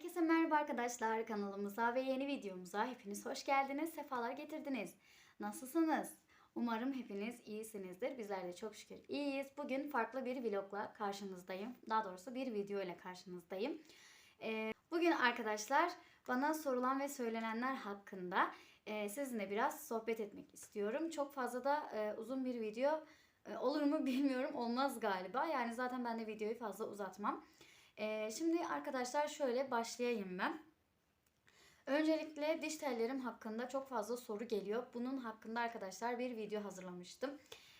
Herkese merhaba arkadaşlar. Kanalımıza ve yeni videomuza hepiniz hoş geldiniz. Sefalar getirdiniz. Nasılsınız? Umarım hepiniz iyisinizdir. Bizler de çok şükür iyiyiz. Bugün farklı bir vlogla karşınızdayım. Daha doğrusu bir video ile karşınızdayım. Ee, bugün arkadaşlar bana sorulan ve söylenenler hakkında e, sizinle biraz sohbet etmek istiyorum. Çok fazla da e, uzun bir video e, olur mu bilmiyorum. Olmaz galiba. Yani zaten ben de videoyu fazla uzatmam. Ee, şimdi arkadaşlar şöyle başlayayım ben. Öncelikle diş tellerim hakkında çok fazla soru geliyor. Bunun hakkında arkadaşlar bir video hazırlamıştım.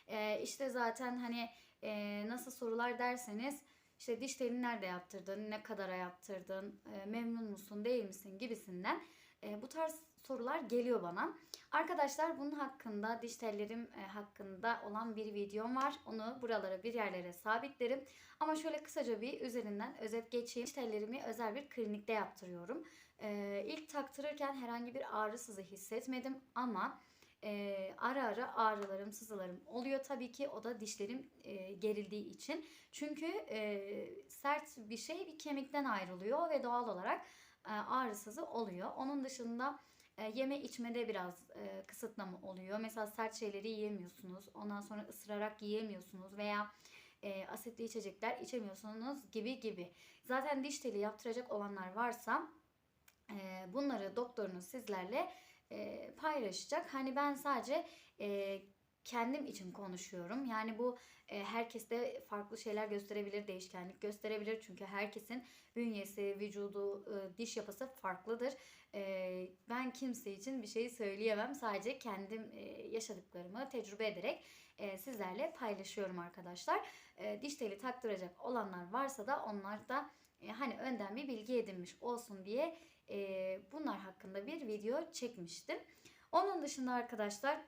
Ee, işte zaten hani e, nasıl sorular derseniz işte diş telini nerede yaptırdın, ne kadara yaptırdın, e, memnun musun, değil misin gibisinden e, bu tarz sorular geliyor bana. Arkadaşlar bunun hakkında diş tellerim e, hakkında olan bir videom var. Onu buralara bir yerlere sabitlerim. Ama şöyle kısaca bir üzerinden özet geçeyim. Diş tellerimi özel bir klinikte yaptırıyorum. E, ilk taktırırken herhangi bir ağrı sızı hissetmedim ama e, ara ara ağrılarım, sızılarım oluyor tabii ki. O da dişlerim e, gerildiği için. Çünkü e, sert bir şey bir kemikten ayrılıyor ve doğal olarak e, ağrı sızı oluyor. Onun dışında e, yeme içmede biraz e, kısıtlama oluyor. Mesela sert şeyleri yiyemiyorsunuz. Ondan sonra ısırarak yiyemiyorsunuz veya e, asitli içecekler içemiyorsunuz gibi gibi. Zaten diş teli yaptıracak olanlar varsa e, bunları doktorunuz sizlerle e, paylaşacak. Hani ben sadece e, kendim için konuşuyorum. Yani bu e, herkeste farklı şeyler gösterebilir, değişkenlik gösterebilir. Çünkü herkesin bünyesi, vücudu, e, diş yapısı farklıdır. E, ben kimse için bir şey söyleyemem. Sadece kendim e, yaşadıklarımı tecrübe ederek e, sizlerle paylaşıyorum arkadaşlar. E, diş teli taktıracak olanlar varsa da onlar da e, hani önden bir bilgi edinmiş olsun diye e, bunlar hakkında bir video çekmiştim. Onun dışında arkadaşlar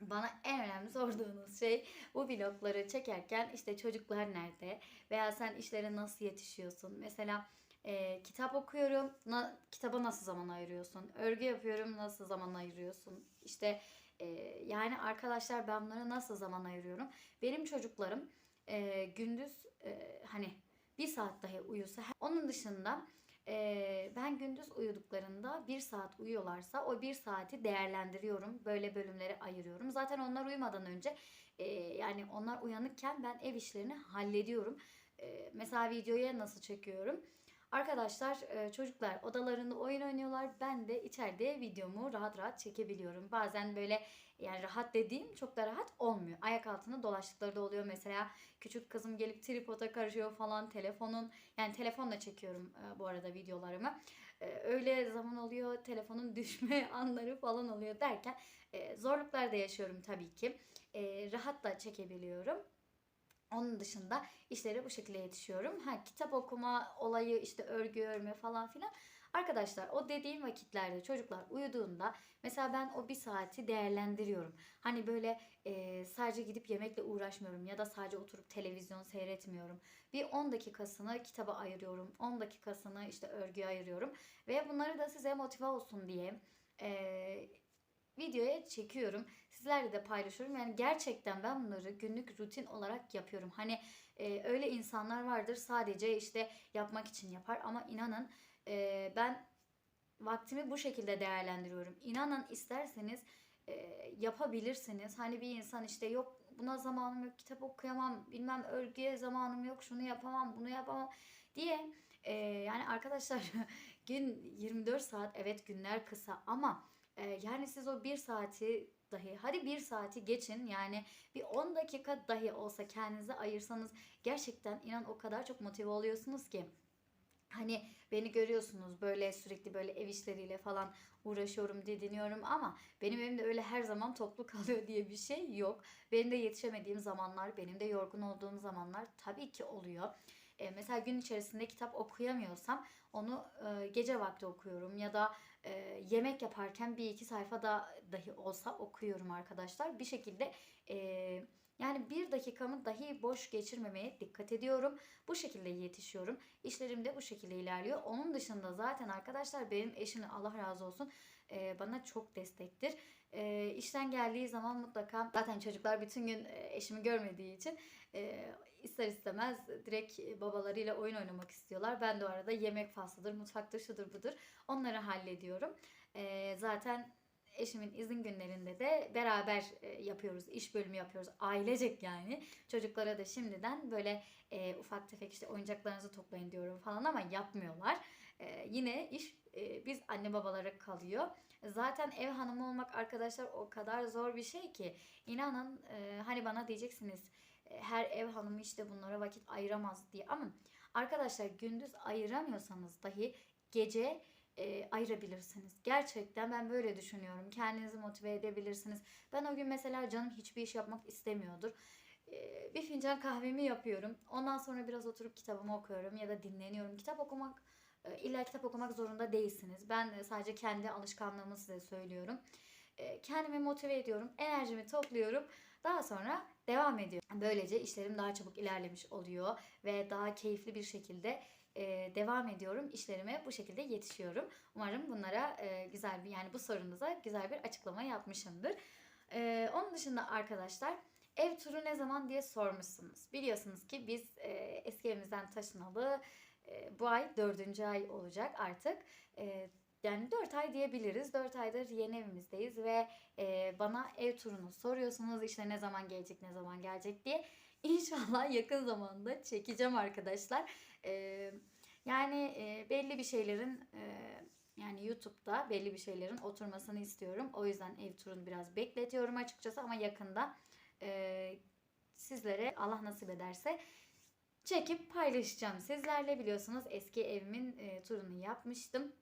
bana en önemli sorduğunuz şey bu vlogları çekerken işte çocuklar nerede veya sen işlere nasıl yetişiyorsun? Mesela e, kitap okuyorum, na, kitaba nasıl zaman ayırıyorsun? Örgü yapıyorum, nasıl zaman ayırıyorsun? İşte e, yani arkadaşlar ben bunlara nasıl zaman ayırıyorum? Benim çocuklarım e, gündüz e, hani bir saat dahi uyusa onun dışında ee, ben gündüz uyuduklarında bir saat uyuyorlarsa o bir saati değerlendiriyorum. Böyle bölümlere ayırıyorum. Zaten onlar uyumadan önce e, yani onlar uyanıkken ben ev işlerini hallediyorum. E, mesela videoya nasıl çekiyorum? Arkadaşlar e, çocuklar odalarında oyun oynuyorlar. Ben de içeride videomu rahat rahat çekebiliyorum. Bazen böyle yani rahat dediğim çok da rahat olmuyor. Ayak altında dolaştıkları da oluyor. Mesela küçük kızım gelip tripoda karışıyor falan telefonun. Yani telefonla çekiyorum e, bu arada videolarımı. E, öyle zaman oluyor telefonun düşme anları falan oluyor derken zorluklar da yaşıyorum tabii ki. Rahat da çekebiliyorum. Onun dışında işlere bu şekilde yetişiyorum. Ha kitap okuma olayı işte örgü örme falan filan. Arkadaşlar o dediğim vakitlerde çocuklar uyuduğunda mesela ben o bir saati değerlendiriyorum. Hani böyle e, sadece gidip yemekle uğraşmıyorum ya da sadece oturup televizyon seyretmiyorum. Bir 10 dakikasını kitaba ayırıyorum. 10 dakikasını işte örgüye ayırıyorum. Ve bunları da size motive olsun diye e, videoya çekiyorum. Sizlerle de paylaşıyorum. Yani gerçekten ben bunları günlük rutin olarak yapıyorum. Hani e, öyle insanlar vardır sadece işte yapmak için yapar ama inanın e, ben vaktimi bu şekilde değerlendiriyorum. İnanın isterseniz e, yapabilirsiniz. Hani bir insan işte yok buna zamanım yok, kitap okuyamam, bilmem örgüye zamanım yok, şunu yapamam, bunu yapamam diye. E, yani arkadaşlar gün 24 saat evet günler kısa ama ee, yani siz o bir saati dahi hadi bir saati geçin yani bir 10 dakika dahi olsa kendinize ayırsanız gerçekten inan o kadar çok motive oluyorsunuz ki. Hani beni görüyorsunuz böyle sürekli böyle ev işleriyle falan uğraşıyorum, didiniyorum ama benim evimde öyle her zaman toplu kalıyor diye bir şey yok. Benim de yetişemediğim zamanlar, benim de yorgun olduğum zamanlar tabii ki oluyor. E, mesela gün içerisinde kitap okuyamıyorsam onu e, gece vakti okuyorum ya da e, yemek yaparken bir iki sayfa da dahi olsa okuyorum arkadaşlar. Bir şekilde e, yani bir dakikamı dahi boş geçirmemeye dikkat ediyorum. Bu şekilde yetişiyorum. İşlerim de bu şekilde ilerliyor. Onun dışında zaten arkadaşlar benim eşim Allah razı olsun e, bana çok destektir. e, işten geldiği zaman mutlaka zaten çocuklar bütün gün e, eşimi görmediği için e, ister istemez direkt babalarıyla oyun oynamak istiyorlar. Ben de o arada yemek faslıdır, mutfaktır, şudur budur onları hallediyorum. E, zaten eşimin izin günlerinde de beraber e, yapıyoruz. iş bölümü yapıyoruz. Ailecek yani. Çocuklara da şimdiden böyle e, ufak tefek işte oyuncaklarınızı toplayın diyorum falan ama yapmıyorlar. E, yine iş e, biz anne babalara kalıyor. Zaten ev hanımı olmak arkadaşlar o kadar zor bir şey ki. İnanın e, hani bana diyeceksiniz e, her ev hanımı işte bunlara vakit ayıramaz diye ama arkadaşlar gündüz ayıramıyorsanız dahi gece e, ayırabilirsiniz. Gerçekten ben böyle düşünüyorum. Kendinizi motive edebilirsiniz. Ben o gün mesela canım hiçbir iş yapmak istemiyordur. E, bir fincan kahvemi yapıyorum. Ondan sonra biraz oturup kitabımı okuyorum ya da dinleniyorum. Kitap okumak e, illa kitap okumak zorunda değilsiniz. Ben sadece kendi alışkanlığımı size söylüyorum. E, kendimi motive ediyorum. Enerjimi topluyorum. Daha sonra devam ediyorum. Böylece işlerim daha çabuk ilerlemiş oluyor ve daha keyifli bir şekilde e, devam ediyorum. İşlerime bu şekilde yetişiyorum. Umarım bunlara e, güzel bir yani bu sorunuza güzel bir açıklama yapmışımdır. E, onun dışında arkadaşlar ev turu ne zaman diye sormuşsunuz. Biliyorsunuz ki biz e, eski evimizden taşınalı e, bu ay dördüncü ay olacak artık. E, yani 4 ay diyebiliriz. 4 aydır yeni evimizdeyiz ve e, bana ev turunu soruyorsunuz. İşte ne zaman gelecek, ne zaman gelecek diye. İnşallah yakın zamanda çekeceğim arkadaşlar. E, yani e, belli bir şeylerin e, yani YouTube'da belli bir şeylerin oturmasını istiyorum. O yüzden ev turunu biraz bekletiyorum açıkçası ama yakında e, sizlere Allah nasip ederse çekip paylaşacağım. Sizlerle biliyorsunuz eski evimin e, turunu yapmıştım.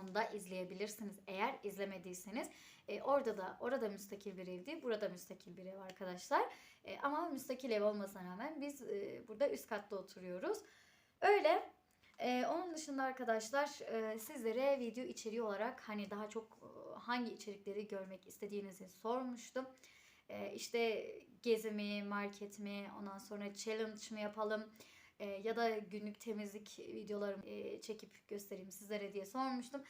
Onu da izleyebilirsiniz eğer izlemediyseniz. E, orada da orada müstakil bir evdi. Burada müstakil bir ev arkadaşlar. E, ama müstakil ev olmasına rağmen biz e, burada üst katta oturuyoruz. Öyle. E, onun dışında arkadaşlar e, sizlere video içeriği olarak hani daha çok e, hangi içerikleri görmek istediğinizi sormuştum. E, işte gezi market mi, ondan sonra challenge mi yapalım e, ya da günlük temizlik videolarımı e, çekip göstereyim sizlere diye sormuştum.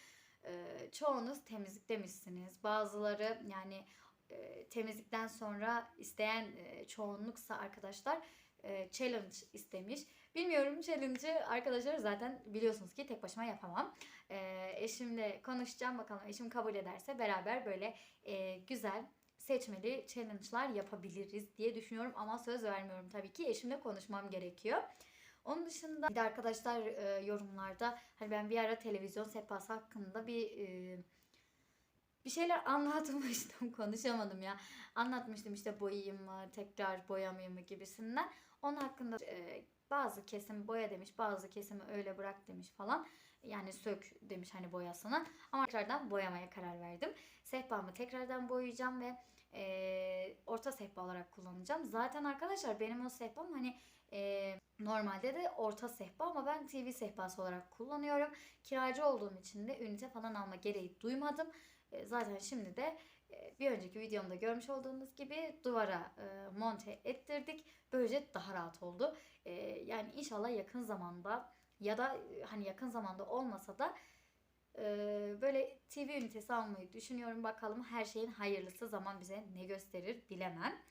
E, çoğunuz temizlik demişsiniz. Bazıları yani e, temizlikten sonra isteyen e, çoğunluksa arkadaşlar e, challenge istemiş. Bilmiyorum challenge'ı arkadaşlar zaten biliyorsunuz ki tek başıma yapamam. E, eşimle konuşacağım bakalım eşim kabul ederse beraber böyle e, güzel seçmeli challenge'lar yapabiliriz diye düşünüyorum ama söz vermiyorum tabii ki eşimle konuşmam gerekiyor. Onun dışında bir de arkadaşlar e, yorumlarda hani ben bir ara televizyon sehpası hakkında bir e, bir şeyler anlatmıştım konuşamadım ya. Anlatmıştım işte boyayayım mı tekrar boyamayayım mı gibisinden. Onun hakkında e, bazı kesim boya demiş bazı kesimi öyle bırak demiş falan. Yani sök demiş hani boyasını. Ama tekrardan boyamaya karar verdim. Sehpamı tekrardan boyayacağım ve e, orta sehpa olarak kullanacağım. Zaten arkadaşlar benim o sehpam hani e, normalde de orta sehpa ama ben TV sehpası olarak kullanıyorum. Kiracı olduğum için de ünite falan alma gereği duymadım. E, zaten şimdi de e, bir önceki videomda görmüş olduğunuz gibi duvara e, monte ettirdik. Böylece daha rahat oldu. E, yani inşallah yakın zamanda ya da hani yakın zamanda olmasa da böyle TV ünitesi almayı düşünüyorum. Bakalım her şeyin hayırlısı zaman bize ne gösterir bilemem.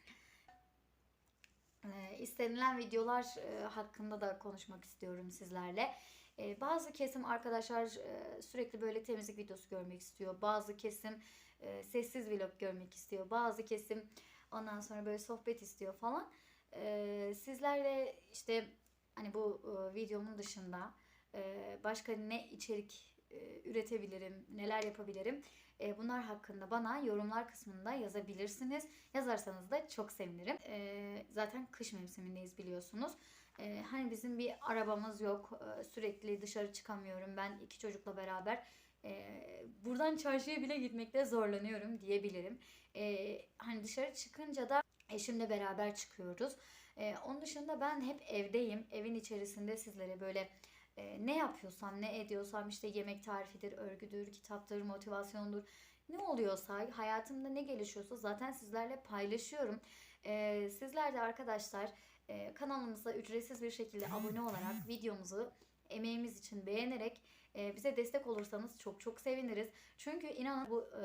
E, istenilen videolar e, hakkında da konuşmak istiyorum sizlerle. E, bazı kesim arkadaşlar e, sürekli böyle temizlik videosu görmek istiyor. Bazı kesim e, sessiz vlog görmek istiyor. Bazı kesim ondan sonra böyle sohbet istiyor falan. E, sizlerle işte hani bu e, videomun dışında başka ne içerik e, üretebilirim, neler yapabilirim? E, bunlar hakkında bana yorumlar kısmında yazabilirsiniz. Yazarsanız da çok sevinirim. E, zaten kış mevsimindeyiz biliyorsunuz. Hani bizim bir arabamız yok. Sürekli dışarı çıkamıyorum. Ben iki çocukla beraber e, buradan çarşıya bile gitmekte zorlanıyorum diyebilirim. Hani dışarı çıkınca da eşimle beraber çıkıyoruz. Onun dışında ben hep evdeyim. Evin içerisinde sizlere böyle e, ne yapıyorsam, ne ediyorsam işte yemek tarifidir, örgüdür, kitaptır, motivasyondur. Ne oluyorsa, hayatımda ne gelişiyorsa zaten sizlerle paylaşıyorum. E, sizler de arkadaşlar e, kanalımıza ücretsiz bir şekilde abone olarak videomuzu emeğimiz için beğenerek e, bize destek olursanız çok çok seviniriz. Çünkü inanın bu e,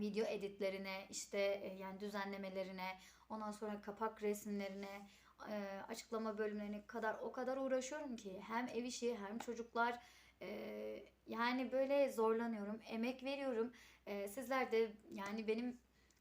video editlerine, işte e, yani düzenlemelerine, ondan sonra kapak resimlerine, e, açıklama bölümlerine kadar o kadar uğraşıyorum ki hem ev işi hem çocuklar e, yani böyle zorlanıyorum, emek veriyorum. E, sizler de yani benim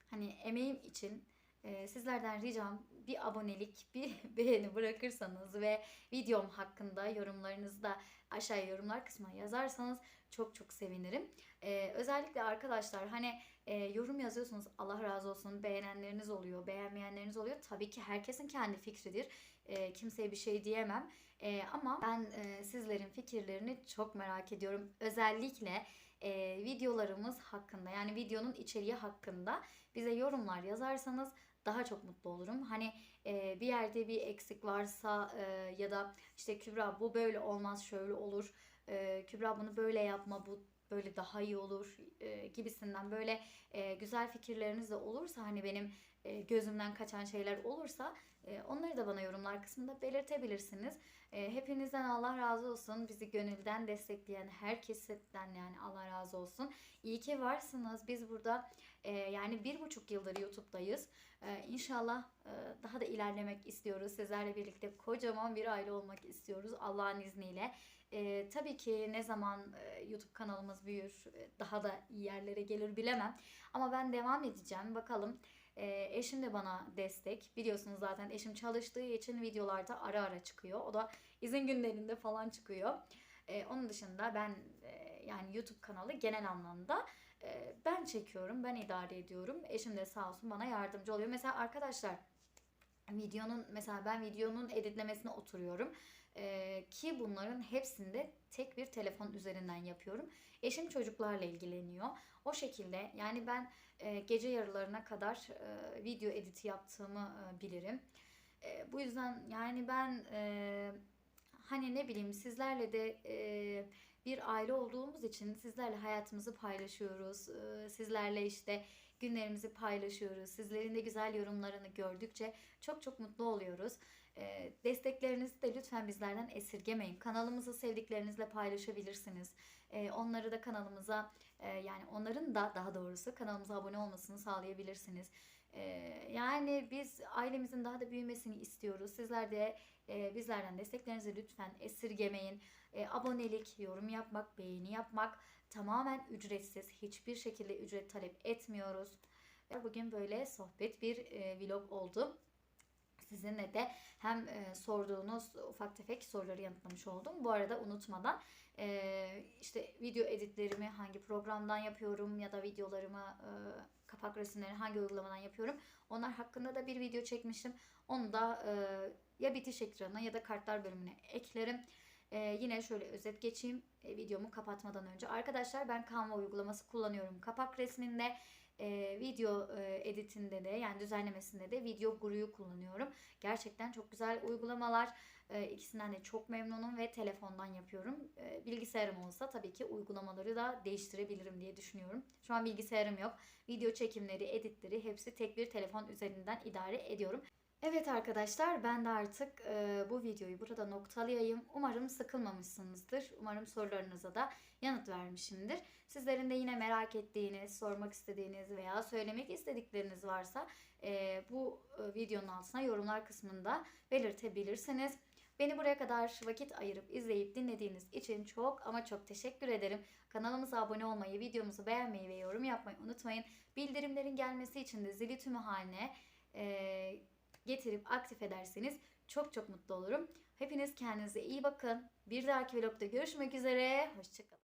hani emeğim için e, sizlerden ricam bir abonelik, bir beğeni bırakırsanız ve videom hakkında yorumlarınızı da aşağıya yorumlar kısmına yazarsanız çok çok sevinirim. E, özellikle arkadaşlar hani e, yorum yazıyorsunuz Allah razı olsun beğenenleriniz oluyor, beğenmeyenleriniz oluyor. Tabii ki herkesin kendi fikridir. E, kimseye bir şey diyemem. E, ama ben e, sizlerin fikirlerini çok merak ediyorum. Özellikle e, videolarımız hakkında yani videonun içeriği hakkında bize yorumlar yazarsanız daha çok mutlu olurum. Hani e, bir yerde bir eksik varsa e, ya da işte Kübra bu böyle olmaz şöyle olur. E, Kübra bunu böyle yapma bu böyle daha iyi olur e, gibisinden böyle e, güzel fikirleriniz de olursa hani benim e, gözümden kaçan şeyler olursa e, onları da bana yorumlar kısmında belirtebilirsiniz. E, hepinizden Allah razı olsun. Bizi gönülden destekleyen herkesten yani Allah razı olsun. İyi ki varsınız. Biz burada e, yani bir buçuk yıldır YouTube'dayız. E, inşallah e, daha da ilerlemek istiyoruz. Sizlerle birlikte kocaman bir aile olmak istiyoruz Allah'ın izniyle. E, tabii ki ne zaman e, YouTube kanalımız büyür, e, daha da iyi yerlere gelir bilemem. Ama ben devam edeceğim. Bakalım. E, eşim de bana destek. Biliyorsunuz zaten eşim çalıştığı için videolarda ara ara çıkıyor. O da izin günlerinde falan çıkıyor. E, onun dışında ben e, yani YouTube kanalı genel anlamda ben çekiyorum, ben idare ediyorum. Eşim de sağ olsun bana yardımcı oluyor. Mesela arkadaşlar videonun mesela ben videonun editlemesine oturuyorum. Ee, ki bunların hepsinde tek bir telefon üzerinden yapıyorum. Eşim çocuklarla ilgileniyor. O şekilde yani ben e, gece yarılarına kadar e, video editi yaptığımı e, bilirim. E, bu yüzden yani ben e, hani ne bileyim sizlerle de e, bir aile olduğumuz için sizlerle hayatımızı paylaşıyoruz. E, sizlerle işte günlerimizi paylaşıyoruz. Sizlerin de güzel yorumlarını gördükçe çok çok mutlu oluyoruz. E, desteklerinizi de lütfen bizlerden esirgemeyin. Kanalımızı sevdiklerinizle paylaşabilirsiniz. E, onları da kanalımıza e, yani onların da daha doğrusu kanalımıza abone olmasını sağlayabilirsiniz. E, yani biz ailemizin daha da büyümesini istiyoruz. Sizler de e, bizlerden desteklerinizi lütfen esirgemeyin. Abonelik, yorum yapmak, beğeni yapmak tamamen ücretsiz. Hiçbir şekilde ücret talep etmiyoruz. Bugün böyle sohbet bir e, vlog oldu sizinle de hem e, sorduğunuz ufak tefek soruları yanıtlamış oldum. Bu arada unutmadan e, işte video editlerimi hangi programdan yapıyorum ya da videolarımı e, kapak resimlerini hangi uygulamadan yapıyorum. Onlar hakkında da bir video çekmiştim. Onu da ya bitiş ekranına ya da kartlar bölümüne eklerim. Ee, yine şöyle özet geçeyim e, videomu kapatmadan önce. Arkadaşlar ben Canva uygulaması kullanıyorum. Kapak resminde e, video e, editinde de yani düzenlemesinde de video guruyu kullanıyorum. Gerçekten çok güzel uygulamalar. E, ikisinden de çok memnunum ve telefondan yapıyorum. E, bilgisayarım olsa tabii ki uygulamaları da değiştirebilirim diye düşünüyorum. Şu an bilgisayarım yok. Video çekimleri, editleri hepsi tek bir telefon üzerinden idare ediyorum. Evet arkadaşlar ben de artık e, bu videoyu burada noktalayayım. Umarım sıkılmamışsınızdır. Umarım sorularınıza da yanıt vermişimdir. Sizlerin de yine merak ettiğiniz, sormak istediğiniz veya söylemek istedikleriniz varsa e, bu e, videonun altına yorumlar kısmında belirtebilirsiniz. Beni buraya kadar vakit ayırıp izleyip dinlediğiniz için çok ama çok teşekkür ederim. Kanalımıza abone olmayı, videomuzu beğenmeyi ve yorum yapmayı unutmayın. Bildirimlerin gelmesi için de zili tümü haline e, getirip aktif ederseniz çok çok mutlu olurum. Hepiniz kendinize iyi bakın. Bir dahaki vlogda görüşmek üzere. Hoşçakalın.